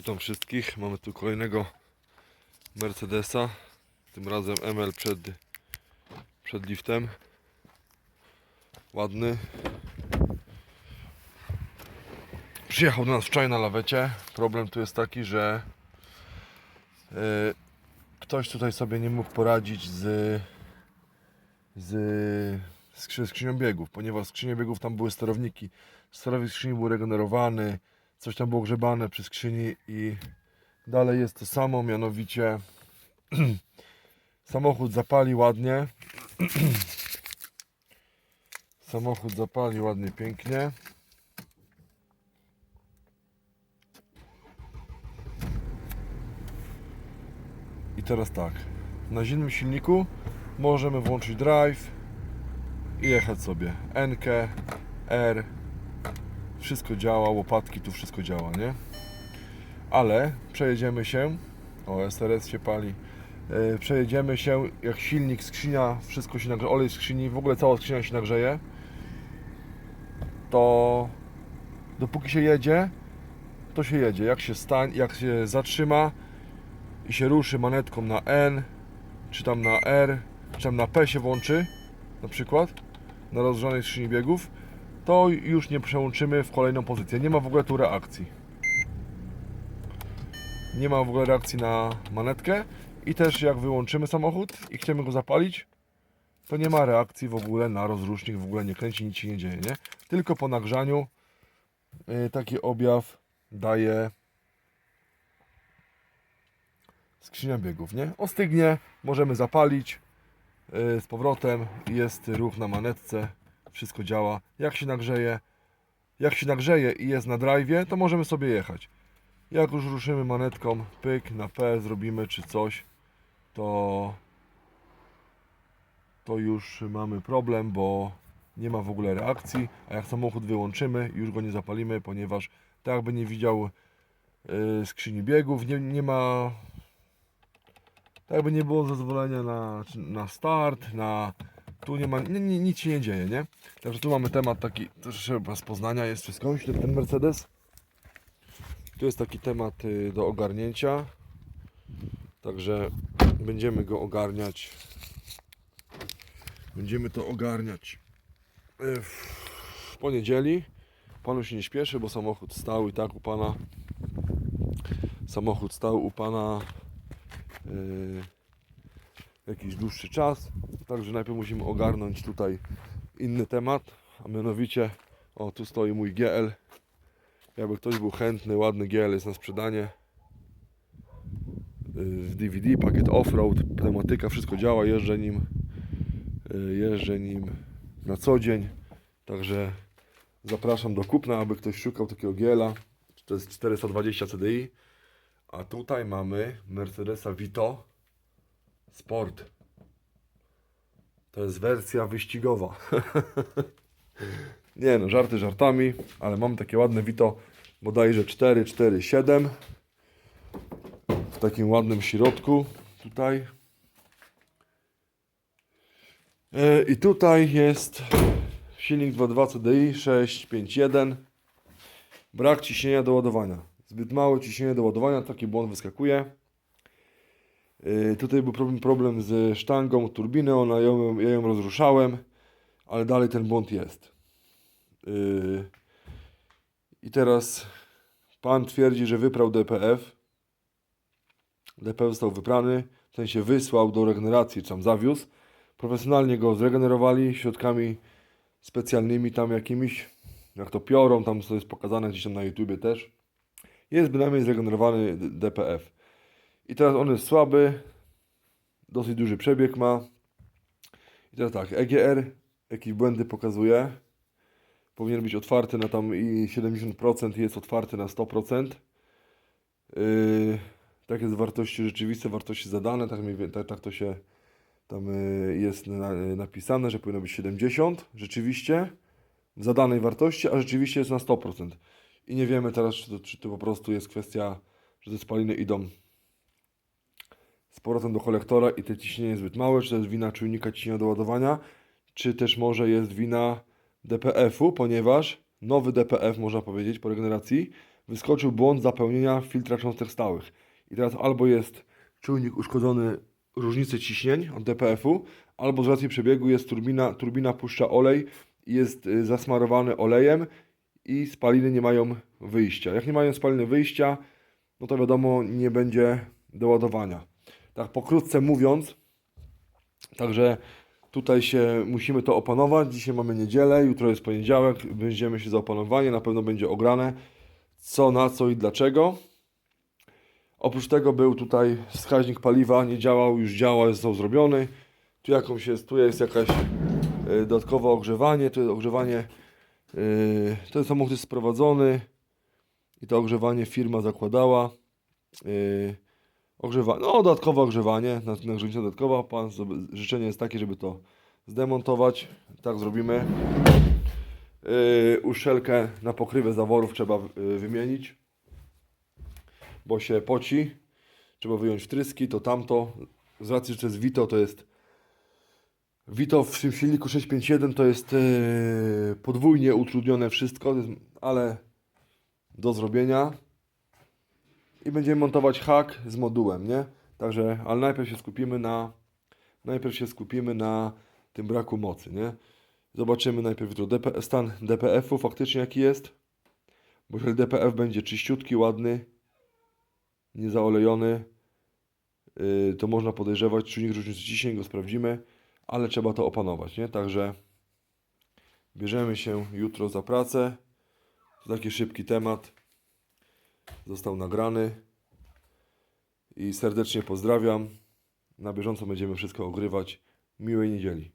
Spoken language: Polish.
Witam wszystkich. Mamy tu kolejnego Mercedesa. Tym razem ML przed, przed liftem. Ładny. Przyjechał do nas wczoraj na lawecie. Problem tu jest taki, że e, ktoś tutaj sobie nie mógł poradzić z, z skrzy, skrzynią biegów, ponieważ w skrzyni biegów tam były sterowniki. Sterownik skrzyni był regenerowany, coś tam było grzebane przy skrzyni i dalej jest to samo, mianowicie samochód zapali ładnie. samochód zapali ładnie, pięknie. I teraz tak, na zimnym silniku możemy włączyć drive i jechać sobie. NK, R, wszystko działa, łopatki, tu wszystko działa, nie? Ale przejedziemy się, o SRS się pali, yy, przejedziemy się, jak silnik, skrzynia, wszystko się nagrzeje, olej skrzyni, w ogóle cała skrzynia się nagrzeje, to dopóki się jedzie, to się jedzie. Jak się stań, jak się zatrzyma i się ruszy manetką na N, czy tam na R, czy tam na P się włączy, na przykład, na rozgrzanej skrzyni biegów, to już nie przełączymy w kolejną pozycję. Nie ma w ogóle tu reakcji. Nie ma w ogóle reakcji na manetkę i też jak wyłączymy samochód i chcemy go zapalić, to nie ma reakcji w ogóle na rozrusznik, w ogóle nie kręci, nic się nie dzieje, nie? Tylko po nagrzaniu yy, taki objaw daje skrzynia biegów, nie? Ostygnie, możemy zapalić yy, z powrotem, jest ruch na manetce, wszystko działa. Jak się nagrzeje, jak się nagrzeje i jest na drive, to możemy sobie jechać. Jak już ruszymy manetką, pyk, na P zrobimy czy coś, to to już mamy problem, bo nie ma w ogóle reakcji, a jak samochód wyłączymy, już go nie zapalimy, ponieważ tak jakby nie widział yy, skrzyni biegów, nie, nie ma tak jakby nie było zezwolenia na, na start, na tu nie ma, nie, nie, nic się nie dzieje, nie? Także tu mamy temat taki, troszeczkę z Poznania jest wszystko, ten ten Mercedes. Tu jest taki temat y, do ogarnięcia, także będziemy go ogarniać. Będziemy to ogarniać y, w poniedzieli. Panu się nie śpieszy, bo samochód stał i tak u pana. Samochód stał u pana y, jakiś dłuższy czas. Także najpierw musimy ogarnąć tutaj inny temat, a mianowicie o tu stoi mój GL. Jakby ktoś był chętny, ładny GL jest na sprzedanie. Yy, W DVD, pakiet offroad, pneumatyka, wszystko działa, jeżdżę nim. yy, Jeżdżę nim na co dzień. Także zapraszam do kupna, aby ktoś szukał takiego GL-a. To jest 420 CDI. A tutaj mamy Mercedesa Vito Sport. To jest wersja wyścigowa. Nie no, żarty żartami, ale mam takie ładne Vito bodajże 447 w takim ładnym środku tutaj. E, I tutaj jest silnik 2.2 CDI 651. Brak ciśnienia do ładowania. Zbyt małe ciśnienie do ładowania, taki błąd wyskakuje. Yy, Tutaj był problem, problem z sztangą turbiny, ona ją, ja ją rozruszałem, ale dalej ten błąd jest. Yy, I teraz pan twierdzi, że wyprał DPF. DPF został wyprany, w sensie wysłał do regeneracji, czy tam zawiózł. Profesjonalnie go zregenerowali środkami specjalnymi tam jakimiś, jak to piorą, tam to jest pokazane gdzieś tam na YouTubie też. Jest bynajmniej zregenerowany DPF. I teraz on jest słaby, dosyć duży przebieg ma. I teraz tak, EGR jakieś błędy pokazuje. Powinien być otwarty na tam i 70% jest otwarty na 100%. Yy, tak jest wartości rzeczywiste, wartości zadane, tak, tak, tak to się tam yy, jest na, napisane, że powinno być 70 rzeczywiście w zadanej wartości, a rzeczywiście jest na 100%. I nie wiemy teraz, czy to, czy to po prostu jest kwestia, że te spaliny idą z powrotem do kolektora i te ciśnienie jest zbyt małe, czy to jest wina czujnika ciśnienia do ładowania, czy też może jest wina DPF-u, ponieważ nowy DPF, można powiedzieć, po regeneracji, wyskoczył błąd zapełnienia filtra cząstek stałych. I teraz albo jest czujnik uszkodzony różnicy ciśnień od DPF-u, albo z racji przebiegu jest turbina, turbina puszcza olej i jest y, zasmarowany olejem i spaliny nie mają wyjścia. Jak nie mają spaliny wyjścia, no to wiadomo, nie będzie doładowania. Tak pokrótce mówiąc, także tutaj się musimy to opanować. Dzisiaj mamy niedzielę, jutro jest poniedziałek, będziemy się za opanowanie, na pewno będzie ograne co, na co i dlaczego. Oprócz tego był tutaj wskaźnik paliwa, nie działał, już działa, został zrobiony. Tu jakąś jest, tu jest jakaś y, dodatkowe ogrzewanie, to jest ogrzewanie, y, ten samochód jest sprowadzony i to ogrzewanie firma zakładała. Yy, ogrzewa no, dodatkowe ogrzewanie, na, na grzęcie dodatkowa. Pan życzenie jest takie, żeby to zdemontować. Tak zrobimy. Yy, uszczelkę na pokrywę zaworów trzeba yy, wymienić, bo się poci. Trzeba wyjąć wtryski, to tamto. Z racji, że to jest Vito, to jest Vito w tym silniku 651 to jest yy, podwójnie utrudnione wszystko, ale do zrobienia i będziemy montować hak z modułem, nie? Także, ale najpierw się skupimy na najpierw się skupimy na tym braku mocy, nie? Zobaczymy najpierw jutro DP, stan DPF-u faktycznie jaki jest. Bo jeżeli DPF będzie czyściutki, ładny, niezaolejony, yy, to można podejrzewać czujnik różnicy ciśnień, go sprawdzimy, ale trzeba to opanować, nie? Także bierzemy się jutro za pracę. To taki szybki temat został nagrany. I serdecznie pozdrawiam. Na bieżąco będziemy wszystko ogrywać. Miłej niedzieli.